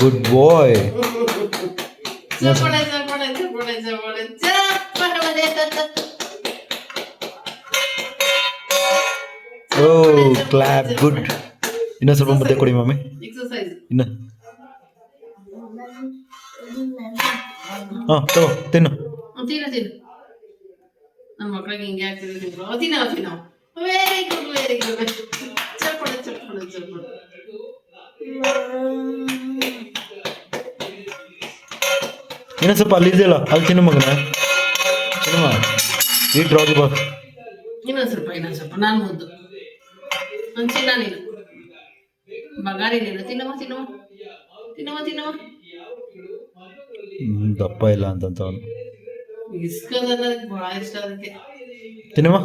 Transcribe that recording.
Good boy ಓ clap good ಇನ್ನೊಂದು ಸ್ವಲ್ಪ ಮುದ್ದೆ ಕೊಡಿ ಮಮ್ಮಿ ಇನ್ನು ಹಾಂ ತಗೋ ತಿನ್ನು ತಿನ್ನು ತಿನ್ನು ನಮ್ಮ ಮಕ್ಕಳಿಗೆ ಹಿಂಗೆ ಆಗ್ತಿದೆ ತಿಂದ್ರು ತಿನ್ನೋ ತಿನ್ನೋ ವೆರಿ ಗುಡ್ ವೆರಿ ಗುಡ್ ಚಪ್ಪಳೆ ಚಪ್ಪಳೆ ಚಪ್ಪಳೆ ಇನ್ನೊಂದು ಸ್ವಲ್ಪ ಅಲ್ಲಿ ಇದೆಯಲ್ಲ ಅಲ್ಲಿ ತಿನ್ನು ಮಗನ. ತಿನ್ನುವ. ಈ ಡ್ರಾಗಿ ಬಾ. ಇನ್ನೊಂದು ಸ್ವಲ್ಪ ಇನ್ನೊಂದು ಸ್ವಲ್ಪ. ನಾನು ಮುದ್ದು. ಒಂದು ಚಿನ್ನ ನೀನು. ಬಗಾರಿ ನೀನು ತಿನ್ನಮ್ಮ ತಿನ್ನಮ್ಮ ತಿನ್ನಮ್ಮ ತಿನ್ನಮ್ಮ ದಪ್ಪ ಇಲ್ಲ ಅಂತಂತ ಅವನು ಇಸ್ಕೋದನ್ನ ಭಾಳ ಇಷ್ಟ ಅದಕ್ಕೆ. ತಿನ್ನಮ್ಮ